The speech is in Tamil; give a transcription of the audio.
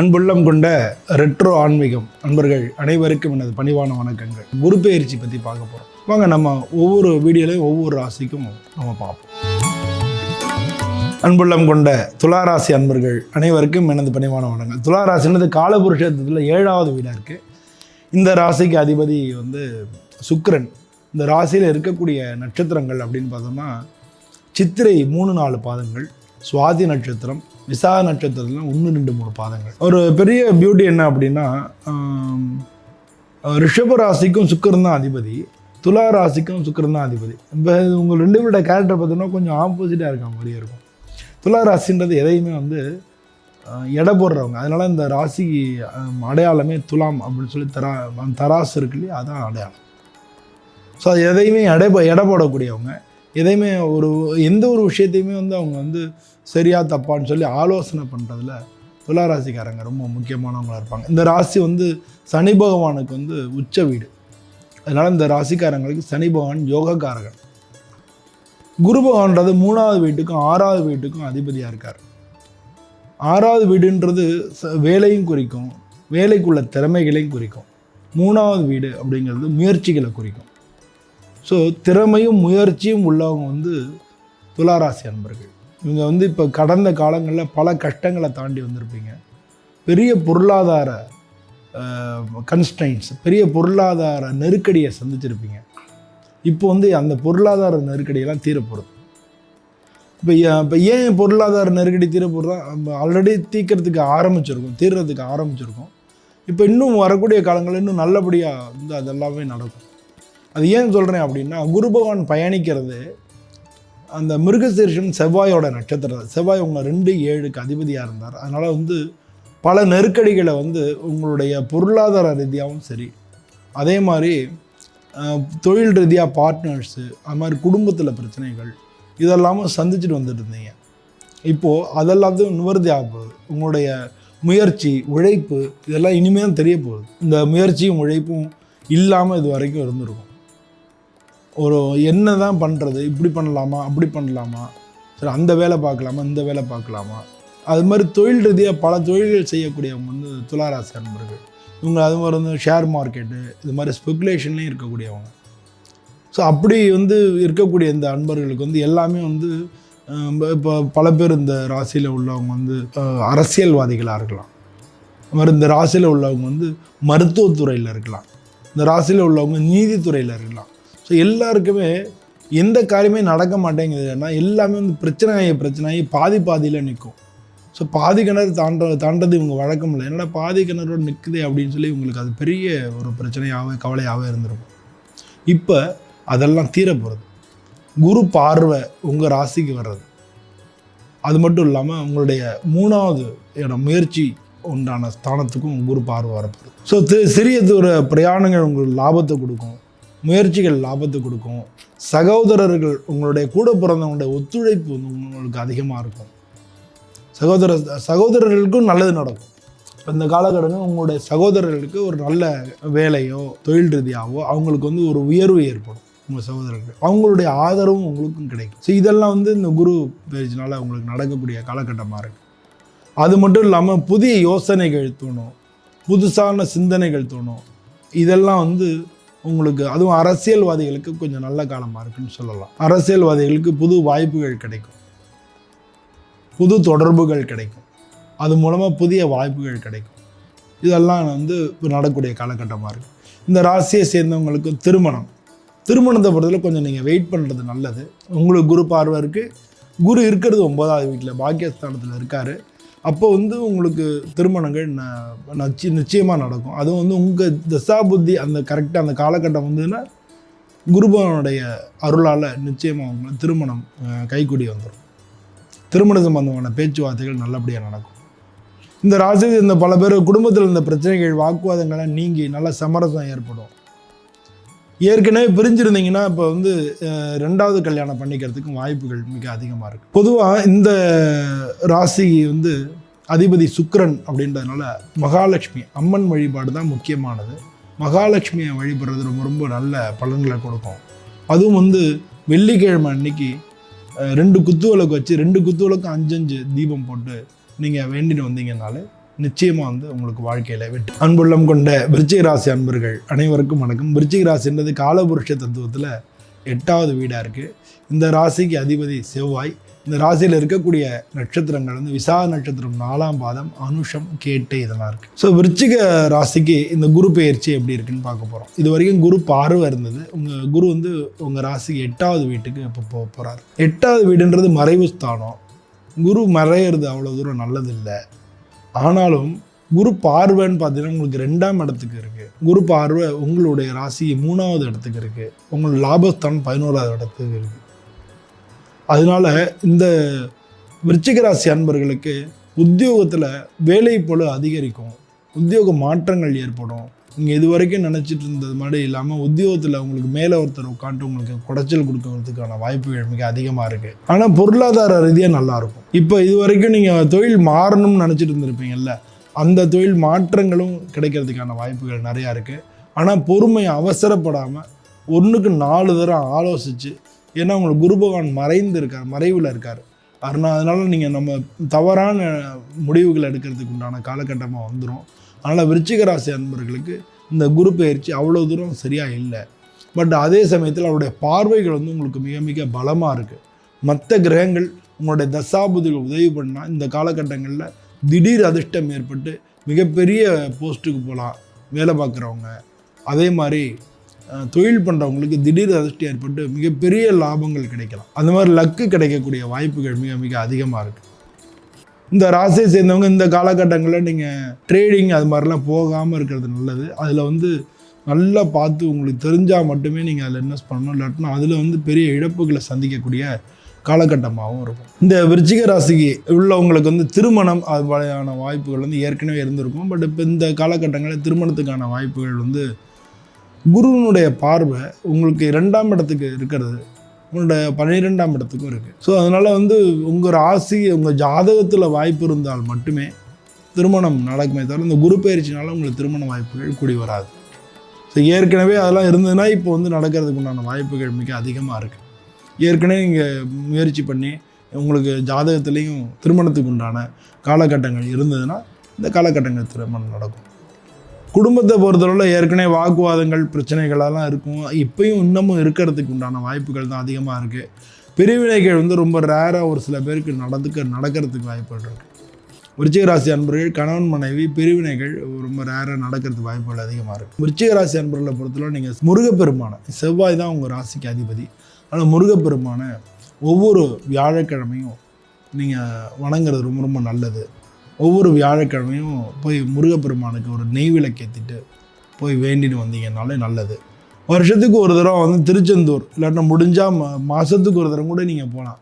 அன்புள்ளம் கொண்ட ரெட்ரோ ஆன்மீகம் அன்பர்கள் அனைவருக்கும் எனது பணிவான வணக்கங்கள். குரு பயிற்சி பற்றி பார்க்க போகிறோம் வாங்க நம்ம ஒவ்வொரு வீடியோலையும் ஒவ்வொரு ராசிக்கும் நம்ம பார்ப்போம். அன்புள்ளம் கொண்ட துளாராசி அன்பர்கள் அனைவருக்கும் எனது பணிவான வணக்கங்கள். துளாராசின்றது காலபுருஷத்தில் ஏழாவது வீடாக இருக்குது இந்த ராசிக்கு அதிபதி வந்து சுக்கரன். இந்த ராசியில் இருக்கக்கூடிய நட்சத்திரங்கள் அப்படின்னு பார்த்தோம்னா சித்திரை மூணு நாலு பாதங்கள் சுவாதி நட்சத்திரம் விசாக நட்சத்திரத்தில் ஒன்று ரெண்டு மூணு பாதங்கள். ஒரு பெரிய பியூட்டி என்ன அப்படின்னா ரிஷப ராசிக்கும் சுக்கிரன் தான் அதிபதி துலா ராசிக்கும் சுக்கிரன் தான் அதிபதி. இப்போ உங்கள் ரெண்டு பேரோட கேரக்டர் பார்த்தீங்கன்னா கொஞ்சம் ஆப்போசிட்டாக இருக்க மாதிரியே இருக்கும். துலா ராசின்றது எதையுமே வந்து எடை போடுறவங்க. அதனால் இந்த ராசி அடையாளமே துலாம் அப்படின்னு சொல்லி தரா தராசு இருக்கு இல்லையா? அதான் அடையாளம். ஸோ அது எதையுமே எடை எடை போடக்கூடியவங்க. எதையுமே ஒரு எந்த ஒரு விஷயத்தையுமே வந்து அவங்க வந்து சரியாக தப்பான்னு சொல்லி ஆலோசனை பண்ணுறதுல துளாராசிக்காரங்க ரொம்ப முக்கியமானவங்களா இருப்பாங்க. இந்த ராசி வந்து சனி பகவானுக்கு வந்து உச்ச வீடு. அதனால் இந்த ராசிக்காரங்களுக்கு சனி பகவான் யோகக்காரகன். குரு பகவான்றது மூணாவது வீட்டுக்கும் ஆறாவது வீட்டுக்கும் அதிபதியாக இருக்கார். ஆறாவது வீடுன்றது ச- வேலையும் குறிக்கும் வேலைக்குள்ள திறமைகளையும் குறிக்கும். மூணாவது வீடு அப்படிங்கிறது முயற்சிகளை குறிக்கும். ஸோ திறமையும் முயற்சியும் உள்ளவங்க வந்து துளாராசி அன்பர்கள். இவங்க வந்து இப்போ கடந்த காலங்களில் பல கஷ்டங்களை தாண்டி வந்திருப்பீங்க. பெரிய பொருளாதார கன்ஸ்டைன்ஸ் பெரிய பொருளாதார நெருக்கடியை சந்திச்சிருப்பீங்க. இப்போ வந்து அந்த பொருளாதார நெருக்கடியெல்லாம் தீரப்போகிறது இப்போ இப்போ ஏன் பொருளாதார நெருக்கடி தீரப்போகிறதா நம்ம ஆல்ரெடி தீக்கிறதுக்கு ஆரம்பிச்சிருக்கோம் தீர்றதுக்கு ஆரம்பிச்சிருக்கோம். இப்போ இன்னும் வரக்கூடிய காலங்களில் இன்னும் நல்லபடியாக வந்து அதெல்லாமே நடக்கும். அது ஏன் சொல்கிறேன் அப்படின்னா குரு பகவான் பயணிக்கிறது அந்த மிருகசீர்ஷம் செவ்வாயோட நட்சத்திரம். செவ்வாய் உங்கள் ரெண்டு ஏழுக்கு அதிபதியாக இருந்தார். அதனால் வந்து பல நெருக்கடிகளை வந்து உங்களுடைய பொருளாதார ரீதியாகவும் சரி அதே மாதிரி தொழில் ரீதியாக பார்ட்னர்ஸு அது மாதிரி குடும்பத்தில் பிரச்சனைகள் இதெல்லாமும் சந்திச்சுட்டு வந்துட்டு இருந்தீங்க. இப்போது அதெல்லாத்தையும் நிவர்த்தி ஆக போகுது. உங்களுடைய முயற்சி உழைப்பு இதெல்லாம் இனிமேல் தான் தெரிய போகுது. இந்த முயற்சியும் உழைப்பும் இல்லாமல் இது வரைக்கும் இருந்திருக்கும். ஒரு என்ன தான் பண்ணுறது இப்படி பண்ணலாமா? அப்படி பண்ணலாமா? சரி அந்த வேலை பார்க்கலாமா? இந்த வேலை பார்க்கலாமா? அது மாதிரி தொழில் ரீதியாக பல தொழில்கள் செய்யக்கூடியவங்க வந்து துளாராசி அன்பர்கள். இவங்க அது மாதிரி வந்து ஷேர் மார்க்கெட்டு இது மாதிரி ஸ்பெகுலேஷன்லேயும் இருக்கக்கூடியவங்க. ஸோ அப்படி வந்து இருக்கக்கூடிய இந்த அன்பர்களுக்கு வந்து எல்லாமே வந்து இப்போ பல பேர் இந்த ராசியில் உள்ளவங்க வந்து அரசியல்வாதிகளாக இருக்கலாம். அது மாதிரி இந்த ராசியில் உள்ளவங்க வந்து மருத்துவத்துறையில் இருக்கலாம். இந்த ராசியில் உள்ளவங்க நீதித்துறையில் இருக்கலாம். ஸோ எல்லாருக்குமே எந்த காரியமே நடக்க மாட்டேங்குதுன்னா எல்லாமே வந்து பிரச்சனையாகி பிரச்சனையாகி பாதி பாதியில் நிற்கும் ஸோ பாதி கிணறு தாண்ட தாண்டது இவங்க வழக்கம் இல்லை. என்னடா பாதி கிணறோடு நிற்குது அப்படின்னு சொல்லி உங்களுக்கு அது பெரிய ஒரு பிரச்சனையாகவே கவலையாகவே இருந்திருக்கும். இப்போ அதெல்லாம் தீர போகிறது குரு பார்வை உங்கள் ராசிக்கு வர்றது. அது மட்டும் இல்லாமல் உங்களுடைய மூணாவது இடம் முயற்சி உண்டான ஸ்தானத்துக்கும் குரு பார்வை வரப்போகுது. ஸோ சிறிய தூர பிரயாணங்கள் உங்களுக்கு லாபத்தை கொடுக்கும். முயற்சிகள் லாபத்தை கொடுக்கும். சகோதரர்கள் உங்களுடைய கூட பிறந்தவங்களுடைய ஒத்துழைப்பு வந்து உங்களுக்கு அதிகமாக இருக்கும். சகோதர சகோதரர்களுக்கும் நல்லது நடக்கும். இப்போ இந்த காலகட்டங்கள் உங்களுடைய சகோதரர்களுக்கு ஒரு நல்ல வேலையோ தொழில் ரீதியாகவோ அவங்களுக்கு வந்து ஒரு உயர்வு ஏற்படும். உங்கள் சகோதரர்கள். அவங்களுடைய ஆதரவும் உங்களுக்கும் கிடைக்கும். ஸோ இதெல்லாம் வந்து இந்த குரு பேஜினால் உங்களுக்கு நடக்கக்கூடிய காலகட்டமாக இருக்குது அது மட்டும் இல்லாமல் புதிய யோசனைகள் தோணும். புதுசான சிந்தனைகள் தோணும். இதெல்லாம் வந்து உங்களுக்கு அதுவும் அரசியல்வாதிகளுக்கு கொஞ்சம் நல்ல காலமாக இருக்குன்னு சொல்லலாம். அரசியல்வாதிகளுக்கு புது வாய்ப்புகள் கிடைக்கும். புது தொடர்புகள் கிடைக்கும். அது மூலமாக புதிய வாய்ப்புகள் கிடைக்கும். இதெல்லாம் வந்து இப்போ நடக்கக்கூடிய காலகட்டமாக இருக்குது இந்த ராசியை சேர்ந்தவங்களுக்கு திருமணம். திருமணத்தை பொறுத்தவரை கொஞ்சம் நீங்கள் வெயிட் பண்ணுறது நல்லது. உங்களுக்கு குரு பார்வை இருக்குது குரு இருக்கிறது ஒன்பதாவது வீட்டில் பாக்கியஸ்தானத்தில் இருக்கார். அப்போ வந்து உங்களுக்கு திருமணங்கள் ந- நச்சி நிச்சயமாக நடக்கும். அதுவும் வந்து உங்கள் தசா புத்தி அந்த கரெக்டாக அந்த காலகட்டம் வந்ததுன்னா குருபவனுடைய அருளால் நிச்சயமாக உங்களை திருமணம் கைக்குடி வந்துடும் திருமண சம்பந்தமான பேச்சுவார்த்தைகள் நல்லபடியாக நடக்கும். இந்த ராசி இந்த பல பேர் குடும்பத்தில் இருந்த பிரச்சனைகள் வாக்குவாதங்கள்லாம் நீங்கி நல்ல சமரசம் ஏற்படும். ஏற்கனவே பிரிஞ்சிருந்தீங்கன்னா இப்போ வந்து ரெண்டாவது கல்யாணம் பண்ணிக்கிறதுக்கும் வாய்ப்புகள் மிக அதிகமாக இருக்குது பொதுவாக இந்த ராசி வந்து அதிபதி சுக்கரன் அப்படின்றதுனால மகாலட்சுமி அம்மன் வழிபாடு தான் முக்கியமானது. மகாலட்சுமியை வழிபடுறது ரொம்ப ரொம்ப நல்ல பலன்களை கொடுக்கும். அதுவும் வந்து வெள்ளிக்கிழமை அன்னைக்கு ரெண்டு குத்து விளக்கு வச்சு ரெண்டு குத்து விளக்கு அஞ்சு அஞ்சு தீபம் போட்டு நீங்கள் வேண்டிட்டு வந்தீங்கனாலே நிச்சயமாக வந்து உங்களுக்கு வாழ்க்கையில் வெற்றி. அன்புள்ளம் கொண்ட விருச்சிக ராசி அன்பர்கள் அனைவருக்கும் வணக்கம். விருச்சிக ராசின்றது காலபுருஷ தத்துவத்தில் எட்டாவது வீடாக இருக்குது இந்த ராசிக்கு அதிபதி செவ்வாய். இந்த ராசியில் இருக்கக்கூடிய நட்சத்திரங்கள் வந்து விசா நட்சத்திரம் நாலாம் பாதம் அனுஷம் கேட்டு இதெல்லாம் இருக்குது ஸோ விருச்சிக ராசிக்கு இந்த குரு பெயர்ச்சி எப்படி இருக்குன்னு பார்க்க போகிறோம் இது வரைக்கும் குரு பார்வை இருந்தது. உங்கள் குரு வந்து உங்கள் ராசிக்கு எட்டாவது வீட்டுக்கு இப்போ போக போகிறார் எட்டாவது வீடுன்றது மறைவு ஸ்தானம். குரு மறையிறது அவ்வளோ தூரம் நல்லதில்லை. ஆனாலும் குரு பார்வைன்னு பார்த்தீங்கன்னா உங்களுக்கு ரெண்டாம் இடத்துக்கு இருக்குது குரு பார்வை உங்களுடைய ராசி மூணாவது இடத்துக்கு இருக்குது உங்கள் லாபஸ்தானம் பதினோராவது இடத்துக்கு இருக்குது அதனால இந்த விருச்சிக ராசி அன்பர்களுக்கு உத்தியோகத்தில் வேலை போல அதிகரிக்கும். உத்தியோக மாற்றங்கள் ஏற்படும். நீங்கள் இது வரைக்கும் நினச்சிட்டு இருந்தது மாதிரி இல்லாமல் உத்தியோகத்தில் உங்களுக்கு மேலே ஒருத்தர் உட்காந்து உங்களுக்கு குடைச்சல் கொடுக்கறதுக்கான வாய்ப்புகள் மிக அதிகமாக இருக்குது ஆனால் பொருளாதார ரீதியாக நல்லாயிருக்கும் இப்போ இது வரைக்கும் நீங்கள் தொழில் மாறணும்னு நினச்சிட்டு இருந்திருப்பீங்கல்ல அந்த தொழில் மாற்றங்களும் கிடைக்கிறதுக்கான வாய்ப்புகள் நிறையா இருக்குது ஆனால் பொறுமை அவசரப்படாமல் ஒன்றுக்கு நாலு தரம் ஆலோசித்து ஏன்னா உங்களுக்கு குரு பகவான் மறைந்து இருக்கார் மறைவில் இருக்கார். அதனால் அதனால் நீங்கள் நம்ம தவறான முடிவுகள் எடுக்கிறதுக்கு உண்டான காலகட்டமாக வந்துடும் அதனால் விருச்சிக ராசி அன்பர்களுக்கு இந்த குரு பயிற்சி அவ்வளோ தூரம் சரியாக இல்லை. பட் அதே சமயத்தில் அவருடைய பார்வைகள் வந்து உங்களுக்கு மிக மிக பலமாக இருக்குது மற்ற கிரகங்கள் உங்களுடைய தசாபுதிகள் உதவி பண்ணால் இந்த காலகட்டங்களில் திடீர் அதிர்ஷ்டம் ஏற்பட்டு மிகப்பெரிய போஸ்ட்டுக்கு போகலாம் வேலை பார்க்குறவங்க. அதே மாதிரி தொழில் பண்ணுறவங்களுக்கு திடீர் அதிர்ஷ்டம் ஏற்பட்டு மிகப்பெரிய லாபங்கள் கிடைக்கலாம். அந்த மாதிரி லக்கு கிடைக்கக்கூடிய வாய்ப்புகள் மிக மிக அதிகமாக இருக்குது இந்த ராசியை சேர்ந்தவங்க இந்த காலகட்டங்களில் நீங்கள் ட்ரேடிங் அது மாதிரிலாம் போகாமல் இருக்கிறது நல்லது. அதில் வந்து நல்லா பார்த்து உங்களுக்கு தெரிஞ்சால் மட்டுமே நீங்கள் அதில் இன்வெஸ்ட் பண்ணணும். இல்லாட்டினா அதில் வந்து பெரிய இழப்புகளை சந்திக்கக்கூடிய காலகட்டமாகவும் இருக்கும். இந்த விருச்சிக ராசிக்கு உள்ளவங்களுக்கு வந்து திருமணம் அது மாதிரியான வாய்ப்புகள் வந்து ஏற்கனவே இருந்திருக்கும். பட் இப்போ இந்த காலகட்டங்களில் திருமணத்துக்கான வாய்ப்புகள் வந்து குருவினுடைய பார்வை உங்களுக்கு ரெண்டாம் இடத்துக்கு இருக்கிறது. உங்களோட பன்னிரெண்டாம் இடத்துக்கும் இருக்குது ஸோ அதனால் வந்து உங்கள் ராசி உங்கள் ஜாதகத்தில் வாய்ப்பு இருந்தால் மட்டுமே திருமணம் நடக்குமே தவிர இந்த குரு பயிற்சினால உங்களுக்கு திருமண வாய்ப்புகள் கூடி வராது. ஸோ ஏற்கனவே அதெல்லாம் இருந்ததுன்னா இப்போ வந்து நடக்கிறதுக்கு உண்டான வாய்ப்புகள் மிக அதிகமாக இருக்குது ஏற்கனவே நீங்கள் முயற்சி பண்ணி உங்களுக்கு ஜாதகத்துலேயும் திருமணத்துக்கு உண்டான காலகட்டங்கள் இருந்ததுன்னா இந்த காலகட்டங்கள் திருமணம் நடக்கும். குடும்பத்தை பொறுத்தளவில் ஏற்கனவே வாக்குவாதங்கள் பிரச்சனைகளெல்லாம் இருக்கும். இப்பயும் இன்னமும் இருக்கிறதுக்கு உண்டான வாய்ப்புகள் தான் அதிகமாக இருக்குது பிரிவினைகள் வந்து ரொம்ப ரேராக ஒரு சில பேருக்கு நடந்துக்க நடக்கிறதுக்கு வாய்ப்புகள் இருக்குது விருச்சிக ராசி அன்பர்கள் கணவன் மனைவி பிரிவினைகள் ரொம்ப ரேராக நடக்கிறதுக்கு வாய்ப்புகள் அதிகமாக இருக்குது விருச்சிக ராசி அன்பர்களை பொறுத்தளவு நீங்கள் முருகப்பெருமான செவ்வாய் தான் உங்கள் ராசிக்கு அதிபதி. ஆனால் முருகப்பெருமான ஒவ்வொரு வியாழக்கிழமையும் நீங்கள் வணங்குறது ரொம்ப ரொம்ப நல்லது. ஒவ்வொரு வியாழக்கிழமையும் போய் முருகப்பெருமானுக்கு ஒரு நெய் விளக்கேற்றிட்டு போய் வேண்டிட்டு வந்தீங்கனாலே நல்லது. வருஷத்துக்கு ஒரு தடவை வந்து திருச்செந்தூர் இல்லாட்டினா முடிஞ்சால் மா மாதத்துக்கு ஒரு தடவை கூட நீங்கள் போகலாம்